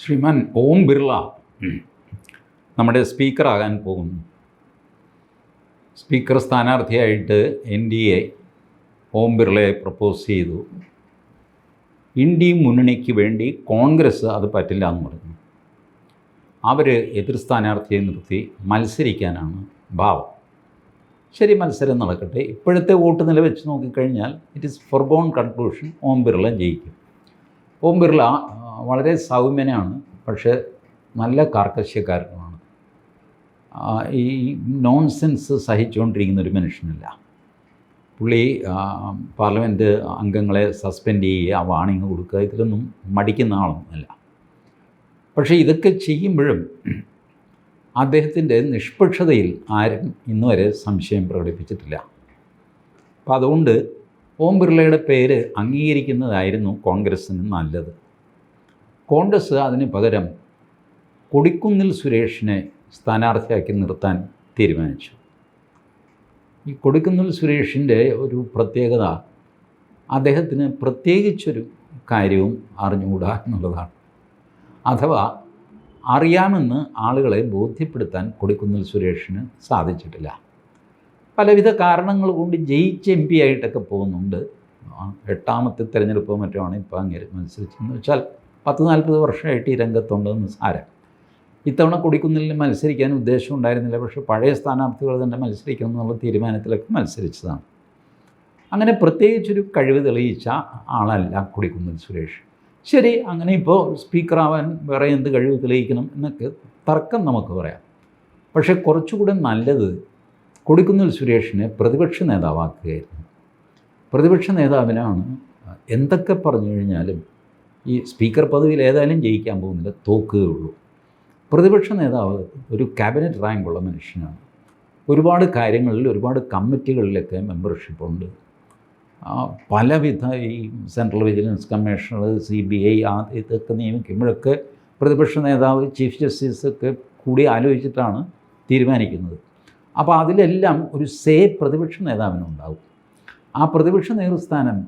ശ്രീമാൻ ഓം ബിർള. നമ്മുടെ സ്പീക്കറാകാൻ പോകുന്നു. സ്പീക്കർ സ്ഥാനാർത്ഥിയായിട്ട് എൻ ഡി എ ഓം ബിർളയെ പ്രപ്പോസ് ചെയ്തു. ഇന്ത്യ മുന്നണിക്ക് വേണ്ടി കോൺഗ്രസ് അത് പറ്റില്ല എന്ന് പറഞ്ഞു. അവർ എതിർ സ്ഥാനാർത്ഥിയെ നിർത്തി മത്സരിക്കാനാണ് ഭാവം. ശരി മത്സരം നടക്കട്ടെ. ഇപ്പോഴത്തെ വോട്ട് നില വെച്ച് നോക്കിക്കഴിഞ്ഞാൽ it is foregone conclusion Om Birla ജയിക്കും. ഓം ബിർള വളരെ സൗമ്യനാണ് പക്ഷേ നല്ല കാർക്കശ്യക്കാരനുമാണ്. ഈ നോൺസെൻസ് സഹിച്ചുകൊണ്ടിരിക്കുന്ന ഒരു മനുഷ്യനല്ല. പുള്ളി പാർലമെന്റ് അംഗങ്ങളെ സസ്പെൻഡ് ചെയ്യുക വാണിംഗ് കൊടുക്കുക ഇതിലൊന്നും മടിക്കുന്ന ആളൊന്നുമല്ല പക്ഷേ ഇതൊക്കെ ചെയ്യുമ്പോഴും അദ്ദേഹത്തിന്റെ നിഷ്പക്ഷതയിൽ ആരും ഇന്നുവരെ സംശയം പ്രകടിപ്പിച്ചിട്ടില്ല. അപ്പോൾ അതുകൊണ്ട് ഓം ബിർളയുടെ പേര് അംഗീകരിക്കുന്നതായിരുന്നു കോൺഗ്രസ്സിന് നല്ലത്. കോൺഗ്രസ് അതിന് പകരം കൊടിക്കുന്നിൽ സുരേഷിനെ സ്ഥാനാർത്ഥിയാക്കി നിർത്താൻ തീരുമാനിച്ചു. ഈ കൊടിക്കുന്നിൽ സുരേഷിന്റെ ഒരു പ്രത്യേകത അദ്ദേഹത്തിന് പ്രത്യേകിച്ചൊരു കാര്യവും അറിഞ്ഞുകൂടാ എന്നുള്ളതാണ്. അഥവാ അറിയാമെന്ന് ആളുകളെ ബോധ്യപ്പെടുത്താൻ കൊടിക്കുന്നിൽ സുരേഷിന് സാധിച്ചിട്ടില്ല. പലവിധ കാരണങ്ങൾ കൊണ്ട് ജയിച്ച് എം പി ആയിട്ടൊക്കെ പോകുന്നുണ്ട്. എട്ടാമത്തെ തിരഞ്ഞെടുപ്പ് മറ്റോ ആണ് ഇപ്പോൾ അങ്ങനെ മത്സരിച്ചെന്ന് വെച്ചാൽ പത്ത് നാൽപ്പത് വർഷമായിട്ട് ഈ രംഗത്തുണ്ടെന്ന് സാരം ഇത്തവണ കൊടിക്കുന്നിൽ മത്സരിക്കാൻ ഉദ്ദേശം ഉണ്ടായിരുന്നില്ല. പക്ഷേ പഴയ സ്ഥാനാർത്ഥികൾ തന്നെ മത്സരിക്കണം എന്നുള്ള തീരുമാനത്തിലൊക്കെ മത്സരിച്ചതാണ്. അങ്ങനെ പ്രത്യേകിച്ചൊരു കഴിവ് തെളിയിച്ച ആളല്ല കൊടിക്കുന്നിൽ സുരേഷ്. ശരി അങ്ങനെ ഇപ്പോൾ സ്പീക്കറാവാൻ വേറെ എന്ത് കഴിവ് തെളിയിക്കണം എന്നൊക്കെ തർക്കം നമുക്ക് പറയാം. പക്ഷേ കുറച്ചുകൂടെ നല്ലത് കൊടിക്കുന്നിൽ സുരേഷിനെ പ്രതിപക്ഷ നേതാവാക്കുകയായിരുന്നു. പ്രതിപക്ഷ നേതാവിനാണ് എന്തൊക്കെ പറഞ്ഞു കഴിഞ്ഞാലും ഈ സ്പീക്കർ പദവിയിൽ ഏതായാലും ജയിക്കാൻ പോകുന്നില്ല തോക്കുകയുള്ളൂ പ്രതിപക്ഷ നേതാവ് ഒരു ക്യാബിനറ്റ് റാങ്കുള്ള മനുഷ്യനാണ്. ഒരുപാട് കാര്യങ്ങളിൽ ഒരുപാട് കമ്മിറ്റികളിലൊക്കെ മെമ്പർഷിപ്പ് ഉണ്ട്. പലവിധ ഈ central vigilance commissioner C B I ആ ഇതൊക്കെ നിയമിക്കുമ്പോഴൊക്കെ പ്രതിപക്ഷ നേതാവ് ചീഫ് ജസ്റ്റിസ് ഒക്കെ കൂടി ആലോചിച്ചിട്ടാണ് തീരുമാനിക്കുന്നത്. അപ്പോൾ അതിലെല്ലാം ഒരു സേ പ്രതിപക്ഷ നേതാവിനുണ്ടാവും. ആ പ്രതിപക്ഷ നേതൃസ്ഥാനം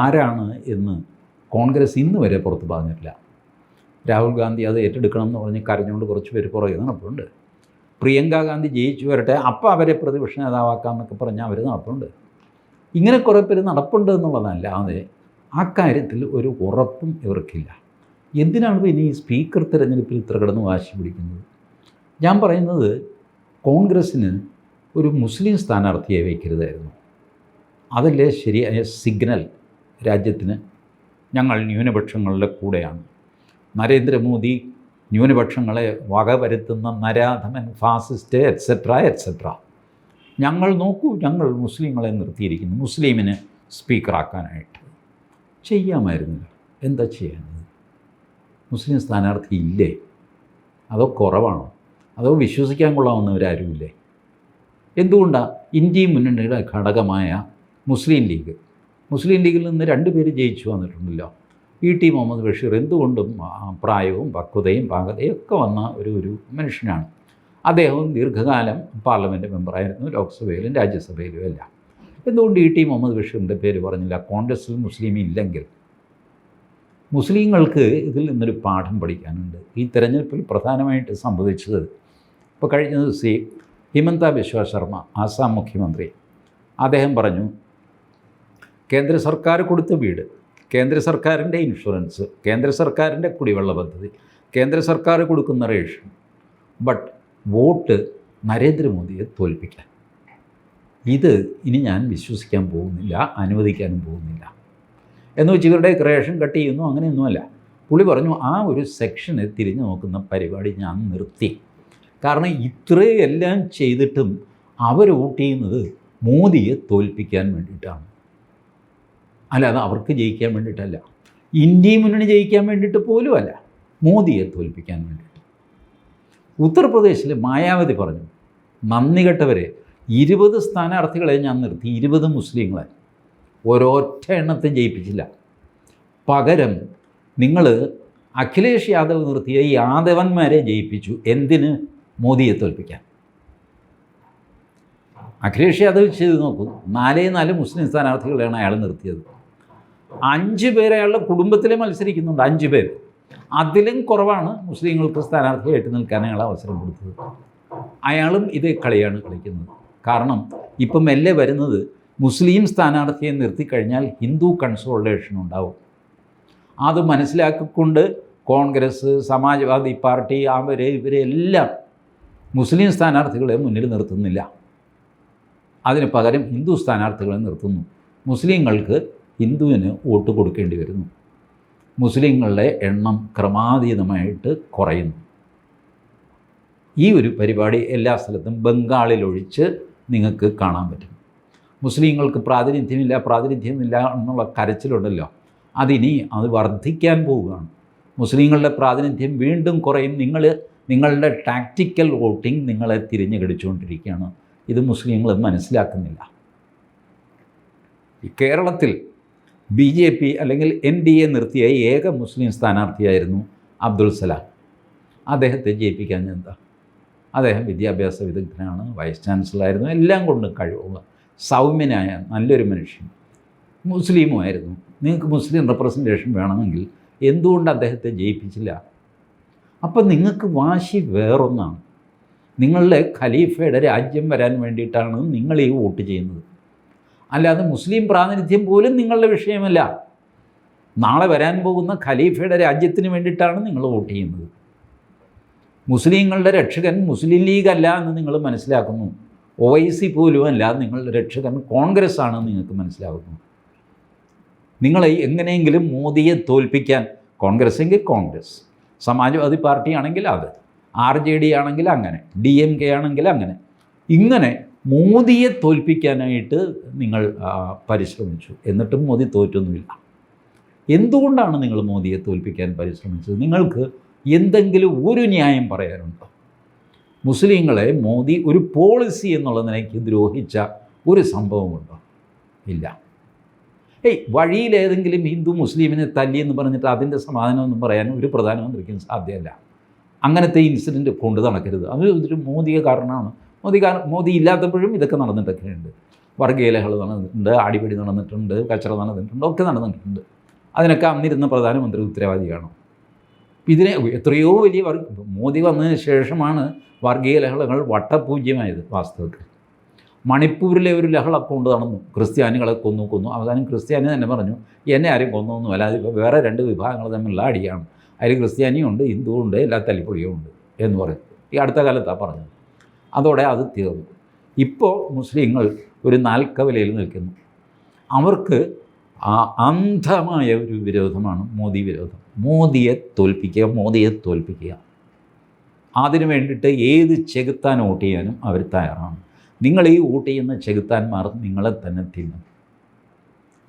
ആരാണ് എന്ന് കോൺഗ്രസ് ഇന്ന് വരെ പുറത്ത് പറഞ്ഞിട്ടില്ല. രാഹുൽ ഗാന്ധി അത് ഏറ്റെടുക്കണം എന്ന് പറഞ്ഞ് കരഞ്ഞുകൊണ്ട് കുറച്ച് പേര് പുറകെ നടപ്പുണ്ട്. പ്രിയങ്ക ഗാന്ധി ജയിച്ചു വരട്ടെ അപ്പം അവരെ പ്രതിപക്ഷ നേതാവാക്കാം എന്നൊക്കെ പറഞ്ഞ് അവർ നടപ്പുണ്ട്. ഇങ്ങനെ കുറേ പേര് നടപ്പുണ്ട് എന്നുള്ളതല്ലാതെ ആ കാര്യത്തിൽ ഒരു ഉറപ്പും ഇവർക്കില്ല. എന്തിനാണ് ഈ സ്പീക്കർ തിരഞ്ഞെടുപ്പിൽ ഇത്ര കിടന്ന് വാശി പിടിക്കുന്നത്? ഞാൻ പറയുന്നത് കോൺഗ്രസ്സിന് ഒരു മുസ്ലിം സ്ഥാനാർത്ഥിയെ വയ്ക്കരുതായിരുന്നു അതല്ലേ ശരിയായ സിഗ്നൽ രാജ്യത്തിന് ഞങ്ങൾ ന്യൂനപക്ഷങ്ങളുടെ കൂടെയാണ്. നരേന്ദ്രമോദി ന്യൂനപക്ഷങ്ങളെ വകവരുത്തുന്ന നരാധമൻ ഫാസിസ്റ്റ് എറ്റ്സെട്ര എറ്റ്സെട്ര ഞങ്ങൾ നോക്കൂ ഞങ്ങൾ മുസ്ലിങ്ങളെ നിർത്തിയിരിക്കുന്നു. മുസ്ലിമിന് സ്പീക്കറാക്കാനായിട്ട് ചെയ്യാമായിരുന്നു എന്താ ചെയ്യാനത് മുസ്ലിം സ്ഥാനാർത്ഥി ഇല്ലേ? അതോ കുറവാണോ? അതോ വിശ്വസിക്കാൻ കൊള്ളാവുന്നവരാരുമില്ലേ? എന്തുകൊണ്ടാണ് ഇന്ത്യയും മുന്നണിയുടെ ഘടകമായ മുസ്ലിം ലീഗ് മുസ്ലിം ലീഗിൽ നിന്ന് രണ്ട് പേര് ജയിച്ചു വന്നിട്ടുണ്ടല്ലോ. ഇ ടി മുഹമ്മദ് ബഷീർ എന്തുകൊണ്ടും പ്രായവും പക്വതയും പാകതയും ഒക്കെ വന്ന ഒരു ഒരു മനുഷ്യനാണ്. അദ്ദേഹവും ദീർഘകാലം പാർലമെന്റ് മെമ്പറായിരുന്നു ലോക്സഭയിലും രാജ്യസഭയിലും എല്ലാം. എന്തുകൊണ്ട് ഇ ടി മുഹമ്മദ് ബഷീറിന്റെ പേര് പറഞ്ഞില്ല? കോൺഗ്രസ്സിൽ മുസ്ലിം ഇല്ലെങ്കിൽ. മുസ്ലിങ്ങൾക്ക് ഇതിൽ നിന്നൊരു പാഠം പഠിക്കാനുണ്ട്. ഈ തെരഞ്ഞെടുപ്പിൽ പ്രധാനമായിട്ട് സംഭവിച്ചത് ഇപ്പോൾ കഴിഞ്ഞ ദിവസം ഹിമന്ത ബിശ്വ ശർമ്മ ആസാം മുഖ്യമന്ത്രി അദ്ദേഹം പറഞ്ഞു കേന്ദ്ര സർക്കാർ കൊടുത്ത വീട് കേന്ദ്ര സർക്കാരിന്റെ ഇൻഷുറൻസ് കേന്ദ്ര സർക്കാരിന്റെ കുടിവെള്ള പദ്ധതി കേന്ദ്ര സർക്കാർ കൊടുക്കുന്ന റേഷൻ. ബട്ട് വോട്ട് നരേന്ദ്രമോദിയെ തോൽപ്പിക്കാൻ. ഇത് ഇനി ഞാൻ വിശ്വസിക്കാൻ പോകുന്നില്ല അനുവദിക്കാനും പോകുന്നില്ല. എന്ന് വെച്ച് ഇവരുടെ റേഷൻ കട്ട് ചെയ്യുന്നു അങ്ങനെയൊന്നുമല്ല. പുള്ളി പറഞ്ഞു ആ ഒരു സെക്ഷനെ തിരിഞ്ഞു നോക്കുന്ന പരിപാടി ഞാൻ നിർത്തി. കാരണം ഇത്രയെല്ലാം ചെയ്തിട്ടും അവർ വോട്ട് ചെയ്യുന്നത് മോദിയെ തോൽപ്പിക്കാൻ വേണ്ടിയിട്ടാണ്. അല്ലാതെ അവർക്ക് ജയിക്കാൻ വേണ്ടിയിട്ടല്ല. ഇന്ത്യയും മുന്നണി ജയിക്കാൻ വേണ്ടിയിട്ട് പോലുമല്ല മോദിയെ തോൽപ്പിക്കാൻ വേണ്ടിയിട്ട്. ഉത്തർപ്രദേശിൽ മായാവതി പറഞ്ഞു നന്ദി കെട്ടവരെ ഇരുപത് സ്ഥാനാർത്ഥികളെ ഞാൻ നിർത്തി ഇരുപത് മുസ്ലിങ്ങളെ. ഒരൊറ്റ എണ്ണത്തെ ജയിപ്പിച്ചില്ല. പകരം നിങ്ങൾ അഖിലേഷ് യാദവ് നിർത്തിയ യാദവന്മാരെ ജയിപ്പിച്ചു എന്തിന് മോദിയെ തോൽപ്പിക്കാൻ? അഖിലേഷ് യാദവ് ചെയ്ത് നോക്കൂ നാലേ നാല് മുസ്ലിം സ്ഥാനാർത്ഥികളെയാണ് അയാൾ നിർത്തിയത്. അഞ്ച് പേര് അയാളുടെ കുടുംബത്തിലെ മത്സരിക്കുന്നുണ്ട് അഞ്ച് പേര്. അതിലും കുറവാണ് മുസ്ലിങ്ങൾക്ക് സ്ഥാനാർത്ഥിയായിട്ട് നിൽക്കാൻ അയാൾ അവസരം കൊടുത്തത്. അയാളും ഇതേ കളിയാണ് കളിക്കുന്നത്. കാരണം ഇപ്പം മെല്ലെ വരുന്നത് മുസ്ലിം സ്ഥാനാർത്ഥിയെ നിർത്തിക്കഴിഞ്ഞാൽ ഹിന്ദു കൺസോൾട്ടേഷൻ ഉണ്ടാവും. അത് മനസ്സിലാക്കിക്കൊണ്ട് കോൺഗ്രസ് സമാജ്വാദി പാർട്ടി അവരെ ഇവരെല്ലാം മുസ്ലിം സ്ഥാനാർത്ഥികളെ മുന്നിൽ നിർത്തുന്നില്ല. അതിന് പകരം ഹിന്ദു സ്ഥാനാർത്ഥികളെ നിർത്തുന്നു. മുസ്ലിങ്ങൾക്ക് ഹിന്ദുവിന് വോട്ട് കൊടുക്കേണ്ടി വരുന്നു. മുസ്ലിങ്ങളുടെ എണ്ണം ക്രമാതീതമായിട്ട് കുറയുന്നു. ഈ ഒരു പരിപാടി എല്ലാ സ്ഥലത്തും ബംഗാളിലൊഴിച്ച് നിങ്ങൾക്ക് കാണാൻ പറ്റും. മുസ്ലിങ്ങൾക്ക് പ്രാതിനിധ്യമില്ല പ്രാതിനിധ്യമില്ല എന്നുള്ള കരച്ചിലുണ്ടല്ലോ. അതിനി അത് വർദ്ധിക്കാൻ പോവുകയാണ്. മുസ്ലിങ്ങളുടെ പ്രാതിനിധ്യം വീണ്ടും കുറയും. നിങ്ങൾ നിങ്ങളുടെ ടാക്റ്റിക്കൽ വോട്ടിംഗ് നിങ്ങളെ തിരിഞ്ഞു കടിച്ചുകൊണ്ടിരിക്കുകയാണ്. ഇത് മുസ്ലിങ്ങൾ മനസ്സിലാക്കുന്നില്ല. കേരളത്തിൽ ബി ജെ പി അല്ലെങ്കിൽ എൻ ഡി എ നിർത്തിയ ഏക മുസ്ലിം സ്ഥാനാർത്ഥിയായിരുന്നു അബ്ദുൽ സലാം. അദ്ദേഹത്തെ ജയിപ്പിക്കാൻ എന്താ അദ്ദേഹം വിദ്യാഭ്യാസ വിദഗ്ധനാണ് വൈസ് ചാൻസലറായിരുന്നു എല്ലാം കൊണ്ടും കഴിവുള്ള സൗമ്യനായ നല്ലൊരു മനുഷ്യൻ മുസ്ലിമുമായിരുന്നു നിങ്ങൾക്ക് മുസ്ലിം റെപ്രസെന്റേഷൻ വേണമെങ്കിൽ എന്തുകൊണ്ട് അദ്ദേഹത്തെ ജയിപ്പിച്ചില്ല? അപ്പം നിങ്ങൾക്ക് വാശി വേറൊന്നാണ്. നിങ്ങളുടെ ഖലീഫയുടെ രാജ്യം വരാൻ വേണ്ടിയിട്ടാണ് നിങ്ങൾ ഈ വോട്ട് ചെയ്യുന്നത്. അല്ലാതെ മുസ്ലിം പ്രാതിനിധ്യം പോലും നിങ്ങളുടെ വിഷയമല്ല. നാളെ വരാൻ പോകുന്ന ഖലീഫയുടെ രാജ്യത്തിന് വേണ്ടിയിട്ടാണ് നിങ്ങൾ വോട്ട് ചെയ്യുന്നത്. മുസ്ലിങ്ങളുടെ രക്ഷകൻ മുസ്ലിം ലീഗ് അല്ല എന്ന് നിങ്ങൾ മനസ്സിലാക്കുന്നു. ഒ ഐ സി പോലും അല്ല നിങ്ങളുടെ രക്ഷകൻ കോൺഗ്രസ് ആണെന്ന് നിങ്ങൾക്ക് മനസ്സിലാകുന്നു നിങ്ങളെ എങ്ങനെയെങ്കിലും മോദിയെ തോൽപ്പിക്കാൻ കോൺഗ്രസ് എങ്കിൽ കോൺഗ്രസ് സമാജ്വാദി പാർട്ടി ആണെങ്കിൽ അത് ആർ ജെ ഡി ആണെങ്കിൽ അങ്ങനെ ഡി എം കെ ആണെങ്കിൽ അങ്ങനെ. ഇങ്ങനെ മോദിയെ തോൽപ്പിക്കാനായിട്ട് നിങ്ങൾ പരിശ്രമിച്ചു. എന്നിട്ടും മോദി തോറ്റൊന്നുമില്ല. എന്തുകൊണ്ടാണ് നിങ്ങൾ മോദിയെ തോൽപ്പിക്കാൻ പരിശ്രമിച്ചത്? നിങ്ങൾക്ക് എന്തെങ്കിലും ഒരു ന്യായം പറയാനുണ്ടോ? മുസ്ലിങ്ങളെ മോദി ഒരു പോളിസി എന്നുള്ള നിലയ്ക്ക് ദ്രോഹിച്ച ഒരു സംഭവമുണ്ടോ? ഇല്ല. ഏയ് വഴിയിൽ ഏതെങ്കിലും ഹിന്ദു മുസ്ലിമിനെ തല്ലി എന്ന് പറഞ്ഞിട്ട് അതിന്റെ സമാധാനമൊന്നും പറയാൻ ഒരു പ്രധാനമന്ത്രിക്കും സാധ്യമല്ല. അങ്ങനത്തെ ഇൻസിഡന്റ് കൊണ്ട് നടക്കരുത്. അത് ഒരു മോദിയെ കാരണമാണ്. മോദി കാരണം മോദി ഇല്ലാത്തപ്പോഴും ഇതൊക്കെ നടന്നിട്ടൊക്കെയുണ്ട്. വർഗീയ ലഹള നടന്നിട്ടുണ്ട് അടിപിടി നടന്നിട്ടുണ്ട് കച്ചറ നടന്നിട്ടുണ്ട് ഒക്കെ നടന്നിട്ടുണ്ട്. അതിനൊക്കെ അന്നിരുന്ന പ്രധാനമന്ത്രി ഉത്തരവാദിയാണ്? ഇതിനെ എത്രയോ വലിയ മോദി വന്നതിന് ശേഷമാണ് വർഗീയ ലഹളകൾ വട്ടപൂജ്യമായത് വാസ്തവത്തിൽ. മണിപ്പൂരിലെ ഒരു ലഹള കൊണ്ട് നടന്നു. ക്രിസ്ത്യാനികളെ കൊന്നു കൊന്നു. അവസാനം ക്രിസ്ത്യാനി തന്നെ പറഞ്ഞു എന്നെ ആരും കൊന്നൊന്നുമല്ല വേറെ രണ്ട് വിഭാഗങ്ങൾ തമ്മിലുള്ള അടിയാണ്. അതിൽ ക്രിസ്ത്യാനിയും ഉണ്ട് ഹിന്ദുവും ഉണ്ട് എല്ലാ തല്ലിപ്പൊളിയും ഉണ്ട് എന്ന് പറയും ഈ അടുത്ത കാലത്താണ് പറഞ്ഞത്. അതോടെ അത് തീർന്നു. ഇപ്പോൾ മുസ്ലിങ്ങൾ ഒരു നാൽക്കവലയിൽ നിൽക്കുന്നു. അവർക്ക് ആ അന്ധമായ ഒരു വിരോധമാണ് മോദി വിരോധം. മോദിയെ തോൽപ്പിക്കുക മോദിയെ തോൽപ്പിക്കുക. അതിനു വേണ്ടിയിട്ട് ഏത് ചെകുത്താൻ വോട്ട് ചെയ്യാനും അവർ തയ്യാറാണ്. നിങ്ങൾ ഈ വോട്ട് ചെയ്യുന്ന ചെകുത്താന്മാർ നിങ്ങളെ തന്നെ തിന്നും.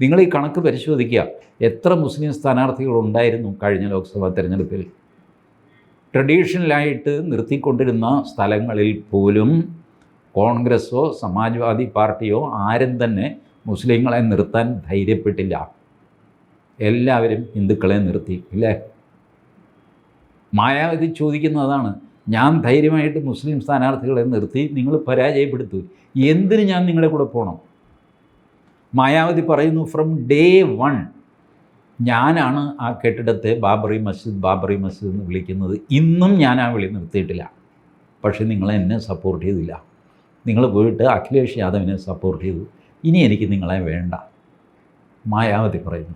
നിങ്ങൾ ഈ കണക്ക് പരിശോധിക്കുക. എത്ര മുസ്ലിം സ്ഥാനാർത്ഥികൾ ഉണ്ടായിരുന്നു കഴിഞ്ഞ ലോക്സഭാ തെരഞ്ഞെടുപ്പിൽ? ട്രഡീഷണലായിട്ട് നിർത്തിക്കൊണ്ടിരുന്ന സ്ഥലങ്ങളിൽ പോലും കോൺഗ്രസ്സോ സമാജ്വാദി പാർട്ടിയോ ആരും തന്നെ മുസ്ലിങ്ങളെ നിർത്താൻ ധൈര്യപ്പെട്ടില്ല. എല്ലാവരും ഹിന്ദുക്കളെ നിർത്തി ഇല്ലേ? മായാവതി ചോദിക്കുന്നതാണ് ഞാൻ ധൈര്യമായിട്ട് മുസ്ലിം സ്ഥാനാർത്ഥികളെ നിർത്തി നിങ്ങൾ പരാജയപ്പെടുത്തു. എന്തിന് ഞാൻ നിങ്ങളുടെ കൂടെ പോകണം മായാവതി പറയുന്നു ഫ്രം ഡേ വൺ ഞാനാണ് ആ കെട്ടിടത്തെ ബാബറി മസ്ജിദ് ബാബറി മസ്ജിദ് എന്ന് വിളിക്കുന്നത്. ഇന്നും ഞാൻ ആ വിളി നിർത്തിയിട്ടില്ല. പക്ഷേ നിങ്ങൾ എന്നെ സപ്പോർട്ട് ചെയ്തില്ല. നിങ്ങൾ പോയിട്ട് അഖിലേഷ് യാദവിനെ സപ്പോർട്ട് ചെയ്തു. ഇനി എനിക്ക് നിങ്ങളെ വേണ്ട. മായാവതി പറയുന്നു.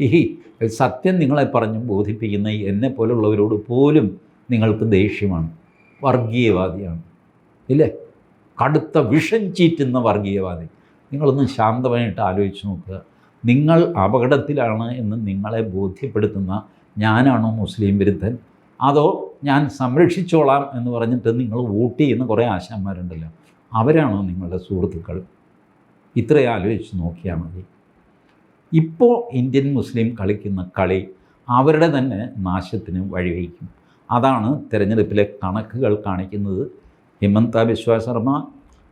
ഈ സത്യം നിങ്ങളെ പറഞ്ഞു ബോധിപ്പിക്കുന്ന എന്നെ പോലുള്ളവരോട് പോലും നിങ്ങൾക്ക് ദേഷ്യമാണ്. വർഗീയവാദിയാണ്. ഇല്ലേ? കടുത്ത വിഷം ചീറ്റുന്ന വർഗീയവാദി. നിങ്ങളൊന്ന് ശാന്തമായിട്ട് ആലോചിച്ച് നോക്കുക. നിങ്ങൾ അപകടത്തിലാണ് എന്ന് നിങ്ങളെ ബോധ്യപ്പെടുത്തുന്ന ഞാനാണോ മുസ്ലിം വിരുദ്ധൻ? അതോ ഞാൻ സംരക്ഷിച്ചോളാം എന്ന് പറഞ്ഞിട്ട് നിങ്ങൾ വോട്ട് ചെയ്യുന്ന കുറേ ആശാന്മാരുണ്ടല്ലോ. അവരാണോ നിങ്ങളുടെ സുഹൃത്തുക്കൾ? ഇത്രയും ആലോചിച്ച് നോക്കിയാൽ മതി. ഇപ്പോൾ ഇന്ത്യൻ മുസ്ലിം കളിക്കുന്ന കളി അവരുടെ തന്നെ നാശത്തിന് വഴിവെക്കും അതാണ് തിരഞ്ഞെടുപ്പിലെ കണക്കുകൾ കാണിക്കുന്നത് ഹിമന്ത ബിശ്വ ശർമ്മ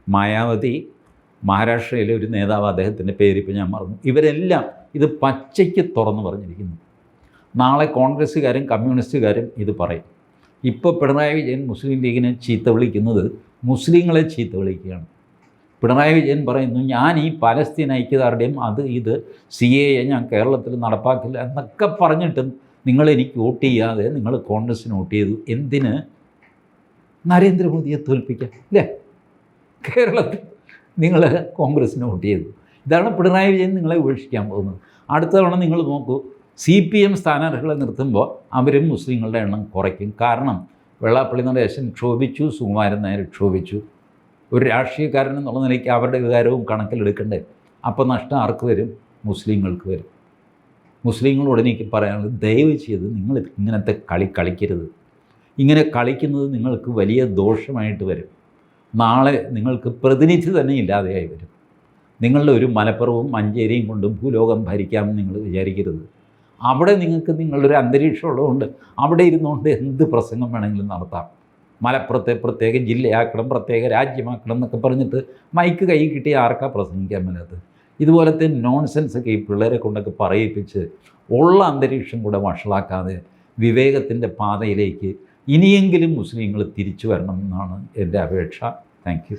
മായാവതി മഹാരാഷ്ട്രയിലെ ഒരു നേതാവ് അദ്ദേഹത്തിന്റെ പേരിപ്പോൾ ഞാൻ മറന്നു. ഇവരെല്ലാം ഇത് പച്ചയ്ക്ക് തുറന്നു പറഞ്ഞിരിക്കുന്നു. നാളെ കോൺഗ്രസ്സുകാരും കമ്മ്യൂണിസ്റ്റുകാരും ഇത് പറയും. ഇപ്പോൾ പിണറായി വിജയൻ മുസ്ലിം ലീഗിനെ ചീത്ത വിളിക്കുന്നത് മുസ്ലിങ്ങളെ ചീത്ത വിളിക്കുകയാണ്. പിണറായി വിജയൻ പറയുന്നു ഞാൻ ഈ പലസ്തീൻ ഐക്യദാർഢ്യം അത് ഇത് സി എ ഞാൻ കേരളത്തിൽ നടപ്പാക്കില്ല എന്നൊക്കെ പറഞ്ഞിട്ടും നിങ്ങൾ എനിക്ക് വോട്ട് ചെയ്യാതെ നിങ്ങൾ കോൺഗ്രസ്സിന് വോട്ട് ചെയ്തു. എന്തിന്? നരേന്ദ്രമോദിയെ തോൽപ്പിക്കാം അല്ലേ? കേരളത്തിൽ നിങ്ങൾ കോൺഗ്രസ്സിന് വോട്ട് ചെയ്തു. ഇതാണ് പിണറായി വിജയൻ നിങ്ങളെ ഉപേക്ഷിക്കാൻ പോകുന്നത്. അടുത്ത തവണ നിങ്ങൾ നോക്കൂ സി പി എം സ്ഥാനാർത്ഥികളെ നിർത്തുമ്പോൾ അവരും മുസ്ലിങ്ങളുടെ എണ്ണം കുറയ്ക്കും. കാരണം വെള്ളാപ്പള്ളി നടേശൻ ക്ഷോഭിച്ചു സുകുമാരൻ നായർ ക്ഷോഭിച്ചു. ഒരു രാഷ്ട്രീയക്കാരൻ എന്നുള്ള നിലയ്ക്ക് അവരുടെ വികാരവും കണക്കിലെടുക്കണ്ടേ? അപ്പോൾ നഷ്ടം ആർക്ക് വരും? മുസ്ലിങ്ങൾക്ക് വരും. മുസ്ലിങ്ങളോട് എനിക്ക് പറയാനുള്ളത് ദയവ് ചെയ്ത് നിങ്ങൾ ഇങ്ങനത്തെ കളി കളിക്കരുത്. ഇങ്ങനെ കളിക്കുന്നത് നിങ്ങൾക്ക് വലിയ ദോഷമായിട്ട് വരും. നാളെ നിങ്ങൾക്ക് പ്രതിനിധി തന്നെ ഇല്ലാതെയായി വരും. നിങ്ങളുടെ ഒരു മലപ്പുറവും മഞ്ചേരിയും കൊണ്ട് ഭൂലോകം ഭരിക്കാമെന്ന് നിങ്ങൾ വിചാരിക്കരുത്. അവിടെ നിങ്ങൾക്ക് നിങ്ങളൊരു അന്തരീക്ഷം ഉള്ളതുകൊണ്ട് അവിടെ ഇരുന്നുകൊണ്ട് എന്ത് പ്രസംഗം വേണമെങ്കിലും നടത്താം. മലപ്പുറത്തെ പ്രത്യേക ജില്ലയാക്കണം പ്രത്യേക രാജ്യമാക്കണം എന്നൊക്കെ പറഞ്ഞിട്ട് മൈക്ക് കൈ കിട്ടി ആർക്കാ പ്രസംഗിക്കാൻ മേലാത്തത്? ഇതുപോലത്തെ നോൺസെൻസ് ഒക്കെ ഈ പിള്ളേരെ കൊണ്ടൊക്കെ പറയിപ്പിച്ച് ഉള്ള അന്തരീക്ഷം കൂടെ വഷളാക്കാതെ വിവേകത്തിന്റെ പാതയിലേക്ക് ഇനിയെങ്കിലും മുസ്ലിങ്ങൾ തിരിച്ചു വരണം എന്നാണ് എന്റെ അപേക്ഷ. താങ്ക്